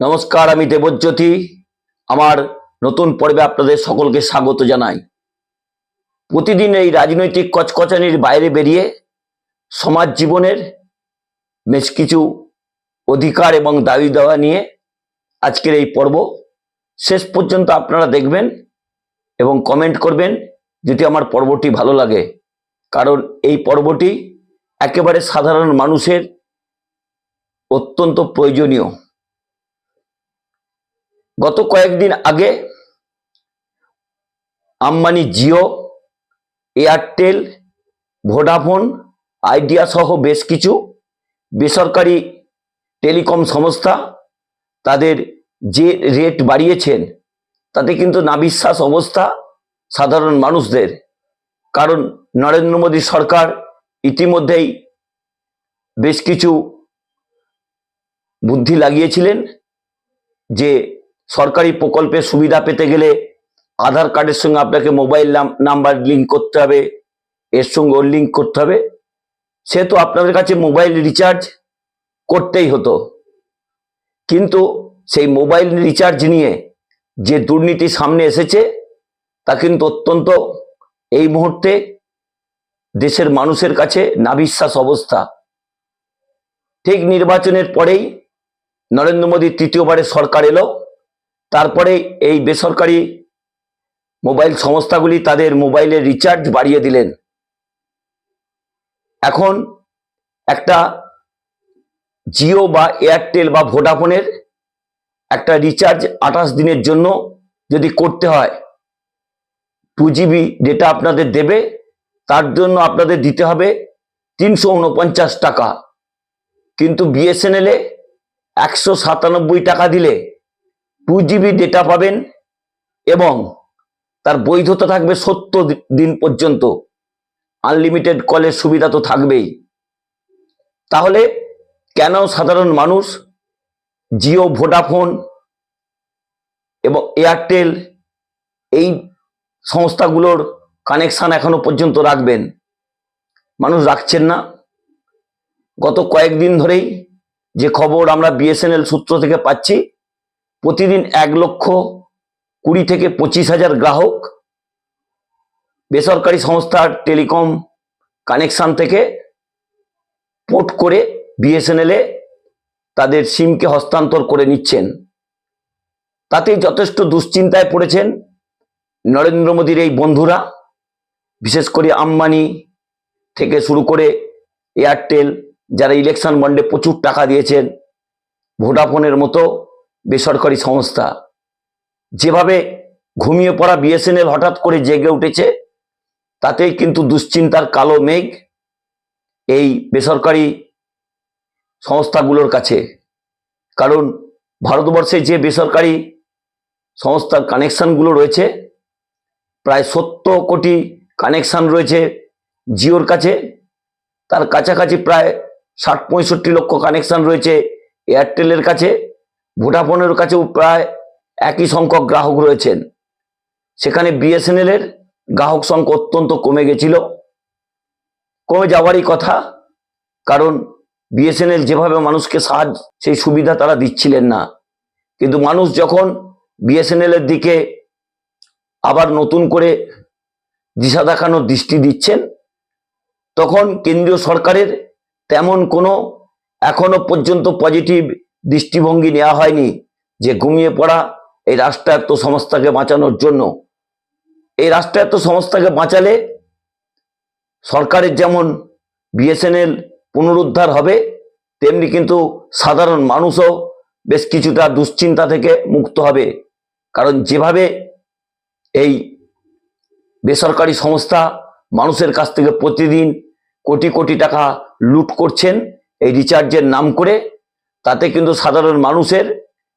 নমস্কার, আমি দেবজ্যোতি। আমার নতুন পর্বে আপনাদের সকলকে স্বাগত জানাই। প্রতিদিন এই রাজনৈতিক কচকচানির বাইরে বেরিয়ে সমাজ জীবনের বেশ কিছু অধিকার এবং দাবি দেওয়া নিয়ে আজকের এই পর্ব শেষ পর্যন্ত আপনারা দেখবেন এবং কমেন্ট করবেন যদি আমার পর্বটি ভালো লাগে। কারণ এই পর্বটি একেবারে সাধারণ মানুষের অত্যন্ত প্রয়োজনীয়। গত কয়েকদিন আগে Ambani Jio, Airtel, Vodafone, Idea সহ বেশ কিছু বেসরকারি টেলিকম সংস্থা তাদের যে রেট বাড়িয়েছেন, তাতে কিন্তু নাবিশ্বাস অবস্থা সাধারণ মানুষদের। কারণ নরেন্দ্র মোদী সরকার ইতিমধ্যেই বেশ কিছু বুদ্ধি লাগিয়েছিলেন যে সরকারি প্রকল্পের সুবিধা পেতে গেলে আধার কার্ডের সঙ্গে আপনাকে মোবাইল নাম্বার লিঙ্ক করতে হবে, এর সঙ্গে ওর লিঙ্ক করতে হবে। সেহেতু আপনাদের কাছে মোবাইল রিচার্জ করতেই হতো। কিন্তু সেই মোবাইল রিচার্জ নিয়ে যে দুর্নীতি সামনে এসেছে, তা কিন্তু অত্যন্ত এই মুহূর্তে দেশের মানুষের কাছে নাবিশ্বাস অবস্থা। ঠিক নির্বাচনের পরেই নরেন্দ্র মোদী তৃতীয়বারের সরকার এলো। তারপরে এই বেসরকারি মোবাইল সংস্থাগুলি তাদের মোবাইলের রিচার্জ বাড়িয়ে দিলেন। এখন একটা জিও বা এয়ারটেল বা ভোডাফোনের একটা রিচার্জ আঠাশ দিনের জন্য যদি করতে হয়, টু জিবি ডেটা আপনাদের দেবে, তার জন্য আপনাদের দিতে হবে তিনশো উনপঞ্চাশ টাকা। কিন্তু বিএসএনএলে একশো সাতানব্বই টাকা দিলে টু জিবি ডেটা পাবেন এবং তার বৈধতা থাকবে সত্তর দিন পর্যন্ত। আনলিমিটেড কলের সুবিধা তো থাকবেই। তাহলে কেন সাধারণ মানুষ জিও ভোডাফোন এবং এয়ারটেল এই সংস্থাগুলোর কানেকশান এখনও পর্যন্ত রাখবেন? মানুষ রাখছেন না। গত কয়েকদিন ধরেই যে খবর আমরা বিএসএনএল সূত্র থেকে পাচ্ছি প্রতিদিন এক লক্ষ কুড়ি থেকে পঁচিশ হাজার গ্রাহক বেসরকারি সংস্থার টেলিকম কানেকশন থেকে পোর্ট করে বিএসএনএলে তাদের সিমকে হস্তান্তর করে নিচ্ছেন। তাতে যথেষ্ট দুশ্চিন্তায় পড়েছেন নরেন্দ্র মোদীর এই বন্ধুরা, বিশেষ করে আম্বানি থেকে শুরু করে এয়ারটেল, যারা ইলেকশন বন্ডে প্রচুর টাকা দিয়েছেন, ভোডাফোনের মতো বেসরকারি সংস্থা। যেভাবে ঘুমিয়ে পড়া বিএসএনএল হঠাৎ করে জেগে উঠেছে, তাতেই কিন্তু দুশ্চিন্তার কালো মেঘ এই বেসরকারি সংস্থাগুলোর কাছে। কারণ ভারতবর্ষে যে বেসরকারি সংস্থার কানেকশানগুলো রয়েছে, প্রায় সত্তর কোটি কানেকশান রয়েছে জিওর কাছে। তার কাছাকাছি প্রায় ষাট পঁয়ষট্টি লক্ষ কানেকশান রয়েছে এয়ারটেলের কাছে। ভোডাফোনের কাছেও প্রায় একই সংখ্যক গ্রাহক রয়েছেন। সেখানে বিএসএনএল এর গ্রাহক সংখ্যা অত্যন্ত কমে গেছিল। কমে যাওয়ারই কথা, কারণ বিএসএনএল যেভাবে মানুষকে সাহায্য, সেই সুবিধা তারা দিচ্ছিলেন না। কিন্তু মানুষ যখন বিএসএনএল এর দিকে আবার নতুন করে দিশা দেখানোর দৃষ্টি দিচ্ছেন, তখন কেন্দ্রীয় সরকারের তেমন কোনো এখনও পর্যন্ত পজিটিভ দৃষ্টিভঙ্গি নেওয়া হয়নি যে ঘুমিয়ে পড়া এই রাষ্ট্রায়ত্ত সংস্থাকে বাঁচানোর জন্য। এই রাষ্ট্রায়ত্ত সংস্থাকে বাঁচালে সরকারের যেমন বিএসএনএল পুনরুদ্ধার হবে, তেমনি কিন্তু সাধারণ মানুষও বেশ কিছুটা দুশ্চিন্তা থেকে মুক্ত হবে। কারণ যেভাবে এই বেসরকারি সংস্থা মানুষের কাছ থেকে প্রতিদিন কোটি কোটি টাকা লুট করছেন, এই রিচার্জের নাম করে তাতে কিন্তু সাধারণ মানুষের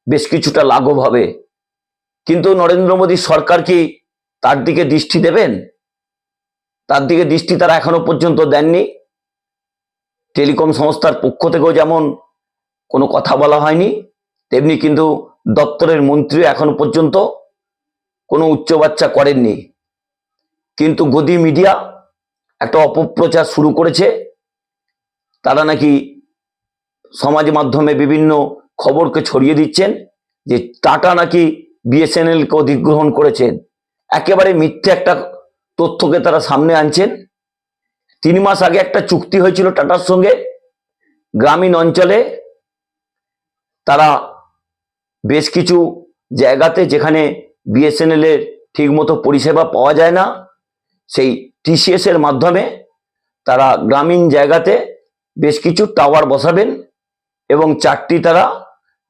বেশ কিছুটা লাঘব হবে। কিন্তু নরেন্দ্র মোদী সরকার কি তার দিকে দৃষ্টি দেবেন? তার দিকে দৃষ্টি তারা এখনও পর্যন্ত দেননি। টেলিকম সংস্থার পক্ষ থেকেও যেমন কোনো কথা বলা হয়নি, তেমনি কিন্তু দপ্তরের মন্ত্রী এখনও পর্যন্ত কোনো উচ্চবাচ্চা করেননি। কিন্তু গদি মিডিয়া একটা অপপ্রচার শুরু করেছে। তারা নাকি সমাজ মাধ্যমে বিভিন্ন খবরকে ছড়িয়ে দিচ্ছেন যে টাটা নাকি বিএসএনএলকে অধিগ্রহণ করেছেন। একেবারে মিথ্যে একটা তথ্যকে তারা সামনে আনছেন। তিন মাস আগে একটা চুক্তি হয়েছিল টাটার সঙ্গে। গ্রামীণ অঞ্চলে তারা বেশ কিছু জায়গাতে যেখানে বিএসএনএল এর ঠিকমতো পরিষেবা পাওয়া যায় না, সেই টিসিএস এর মাধ্যমে তারা গ্রামীণ জায়গাতে বেশ কিছু টাওয়ার বসাবেন। এবং চারটি তারা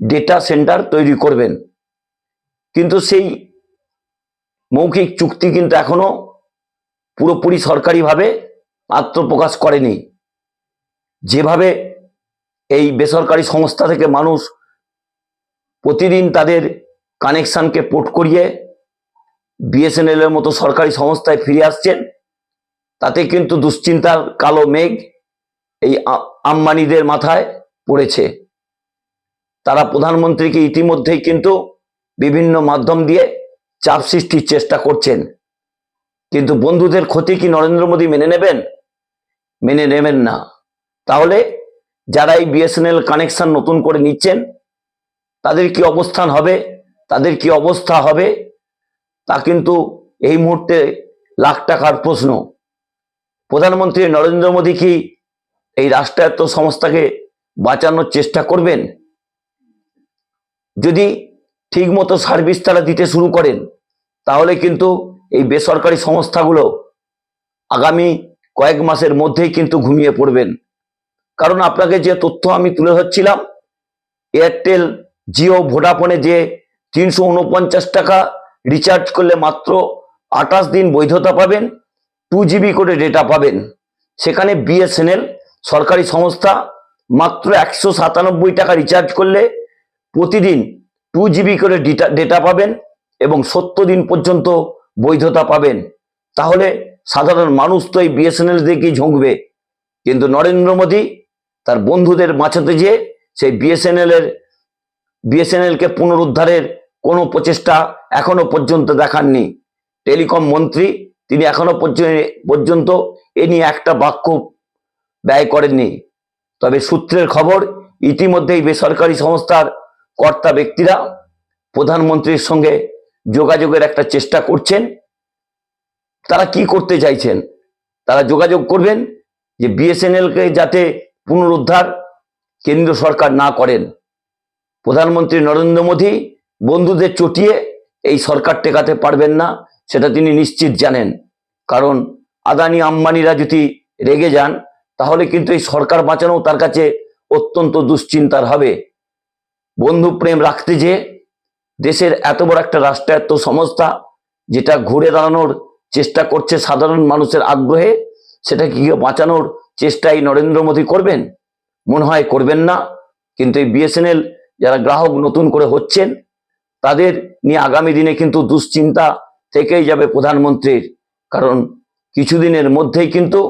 ডেটা সেন্টার তৈরি করবেন। কিন্তু সেই মৌখিক চুক্তি কিন্তু এখনও পুরোপুরি সরকারিভাবে আত্মপ্রকাশ করেনি। যেভাবে এই বেসরকারি সংস্থা থেকে মানুষ প্রতিদিন তাদের কানেকশানকে পোর্ট করিয়ে বিএসএনএল এর মতো সরকারি সংস্থায় ফিরে আসছেন, তাতে কিন্তু দুশ্চিন্তার কালো মেঘ এই আম্বানিদের মাথায় পড়েছে। তারা প্রধানমন্ত্রীকে ইতিমধ্যেই কিন্তু বিভিন্ন মাধ্যম দিয়ে চাপ সৃষ্টির চেষ্টা করছেন। কিন্তু বন্ধুদের ক্ষতি কি নরেন্দ্র মোদী মেনে নেবেন? মেনে নেবেন না। তাহলে যারা এই বিএসএনএল কানেকশন নতুন করে নিচ্ছেন, তাদের কি অবস্থান হবে? তাদের কি অবস্থা হবে? তা কিন্তু এই মুহূর্তে লাখ টাকার প্রশ্ন। প্রধানমন্ত্রী নরেন্দ্র মোদী কি এই রাষ্ট্রায়ত্ত সংস্থাকে বাঁচানোর চেষ্টা করবেন। যদি ঠিকমতো সার্ভিস তারা দিতে শুরু করেন, তাহলে কিন্তু এই বেসরকারি সংস্থাগুলো আগামী কয়েক মাসের মধ্যেই কিন্তু ঘুমিয়ে পড়বেন। কারণ আপনাকে যে তথ্য আমি তুলে ধরছিলাম, এয়ারটেল, জিও, ভোডাফোনে যে তিনশো উনপঞ্চাশ টাকা রিচার্জ করলে মাত্র আঠাশ দিন বৈধতা পাবেন, টু জিবি করে ডেটা পাবেন। সেখানে বিএসএনএল সরকারি সংস্থা মাত্র একশো সাতানব্বই টাকা রিচার্জ করলে প্রতিদিন টু জিবি করে ডেটা ডেটা পাবেন এবং সত্তর দিন পর্যন্ত বৈধতা পাবেন। তাহলে সাধারণ মানুষ তো এই বিএসএনএল দিকেই ঝুঁকবে। কিন্তু নরেন্দ্র মোদী তার বন্ধুদের বাঁচাতে যেয়ে সেই বিএসএনএল এর বিএসএনএল কে পুনরুদ্ধারের কোনো প্রচেষ্টা এখনও পর্যন্ত দেখাননি। টেলিকম মন্ত্রী তিনি এখনও পর্য- পর্যন্ত এ নিয়ে একটা বাক্য ব্যয় করেননি। তবে সূত্রের খবর, ইতিমধ্যেই বেসরকারি সংস্থার কর্তা ব্যক্তিরা প্রধানমন্ত্রীর সঙ্গে যোগাযোগের একটা চেষ্টা করছেন। তারা কি করতে চাইছেন? তারা যোগাযোগ করবেন যে বিএসএনএল কে যাতে পুনরুদ্ধার কেন্দ্র সরকার না করেন। প্রধানমন্ত্রী নরেন্দ্র মোদী বন্ধুদের চটিয়ে এই সরকার টেকাতে পারবেন না, সেটা তিনি নিশ্চিত জানেন। কারণ আদানি আম্বানিরা যদি রেগে যান তাহলে কিন্তু এই সরকার বাঁচানো তার কাছে অত্যন্ত দুশ্চিন্তার হবে। বন্ধু প্রেম রাখতে যে দেশের এত বড় একটা রাষ্ট্রায়ত্ত সংস্থা যেটা ঘুরে দাঁড়ানোর চেষ্টা করছে সাধারণ মানুষের আগ্রহে, সেটা কি বাঁচানোর চেষ্টাই নরেন্দ্র মোদী করবেন? মনে হয় করবেন না। কিন্তু এই বিএসএনএল যারা গ্রাহক নতুন করে হচ্ছেন, তাদের নিয়ে আগামী দিনে কিন্তু দুশ্চিন্তা থেকেই যাবে প্রধানমন্ত্রীর। কারণ কিছুদিনের মধ্যেই কিন্তু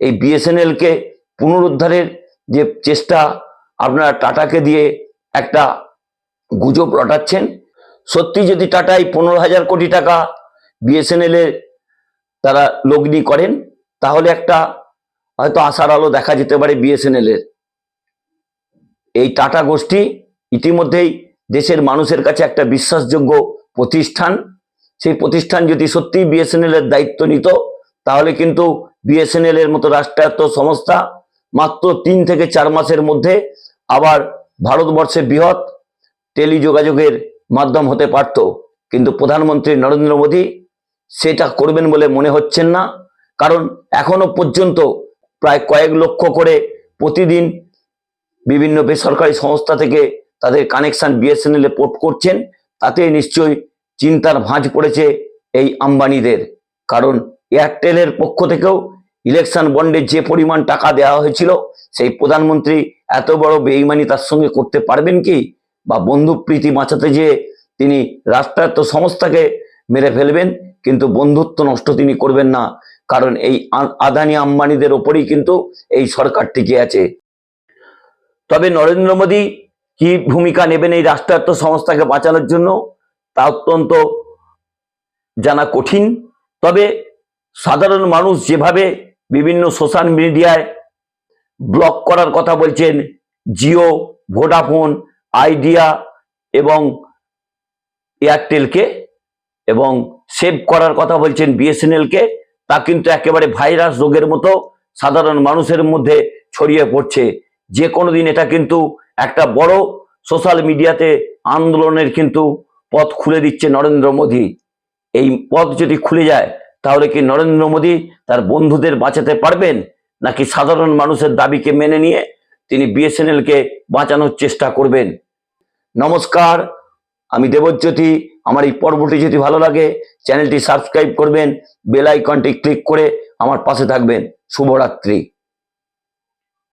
এই বিএসএনএল কে পুনরুদ্ধারের যে চেষ্টা আপনারা টাটাকে দিয়ে একটা গুজব রটাচ্ছেন, সত্যি যদি টাটাই পনেরো হাজার কোটি টাকা বিএসএনএল এর তারা লগ্নি করেন, তাহলে একটা হয়তো আশার আলো দেখা যেতে পারে বিএসএনএল এর। এই টাটা গোষ্ঠী ইতিমধ্যেই দেশের মানুষের কাছে একটা বিশ্বাসযোগ্য প্রতিষ্ঠান। সেই প্রতিষ্ঠান যদি সত্যি বিএসএনএল এর দায়িত্ব নিত, তাহলে কিন্তু বিএসএনএল এর মতো রাষ্ট্রায়ত্ত সংস্থা মাত্র তিন থেকে চার মাসের মধ্যে আবার ভারতবর্ষে বৃহৎ টেলিযোগাযোগের মাধ্যম হতে পারত। কিন্তু প্রধানমন্ত্রী নরেন্দ্র মোদী সেটা করবেন বলে মনে হচ্ছেন না। কারণ এখনও পর্যন্ত প্রায় কয়েক লক্ষ করে প্রতিদিন বিভিন্ন বেসরকারি সংস্থা থেকে তাদের কানেকশন বিএসএনএল এ পোর্ট করছেন। তাতে নিশ্চয়ই চিন্তার ভাঁজ পড়েছে এই আম্বানিদের। কারণ এয়ারটেলের পক্ষ থেকেও ইলেকশন বন্ডে যে পরিমাণ টাকা দেওয়া হয়েছিল, সেই প্রধানমন্ত্রী এত বড় বেইমানি তার সঙ্গে করতে পারবেন কি? বা বন্ধু প্রীতি বাঁচাতে যে তিনি রাষ্ট্রায়ত্ত সংস্থাকে মেরে ফেলবেন, কিন্তু বন্ধুত্ব নষ্ট তিনি করবেন না, কারণ এই আদানি আম্বানিদের ওপরেই কিন্তু এই সরকার টিকে আছে। তবে নরেন্দ্র মোদী কি ভূমিকা নেবেন এই রাষ্ট্রায়ত্ত সংস্থাকে বাঁচানোর জন্য তা অত্যন্ত জানা কঠিন। তবে সাধারণ মানুষ যেভাবে বিভিন্ন সোশ্যাল মিডিয়ায় ব্লক করার কথা বলছেন, জিও, ভোডাফোন, আইডিয়া এবং এয়ারটেলকে এবং সেভ করার কথা বলছেন বিএসএনএলকে, তা কিন্তু একেবারে ভাইরাস রোগের মতো সাধারণ মানুষের মধ্যে ছড়িয়ে পড়ছে। যে কোনো দিন এটা কিন্তু একটা বড় সোশ্যাল মিডিয়াতে আন্দোলনের কিন্তু পথ খুলে দিচ্ছে নরেন্দ্র মোদী। এই পথ যদি খুলে যায় তাহলে কি নরেন্দ্র মোদী তার বন্ধুদের বাঁচাতে পারবেন? নাকি সাধারণ মানুষের দাবিকে মেনে নিয়ে তিনি বিএসএনএলকে বাঁচানোর চেষ্টা করবেন? নমস্কার, আমি দেবজ্যোতি। আমার এই পর্বটি যদি ভালো লাগে, চ্যানেলটি সাবস্ক্রাইব করবেন, বেল আইকনটি ক্লিক করে আমার পাশে থাকবেন। শুভরাত্রি।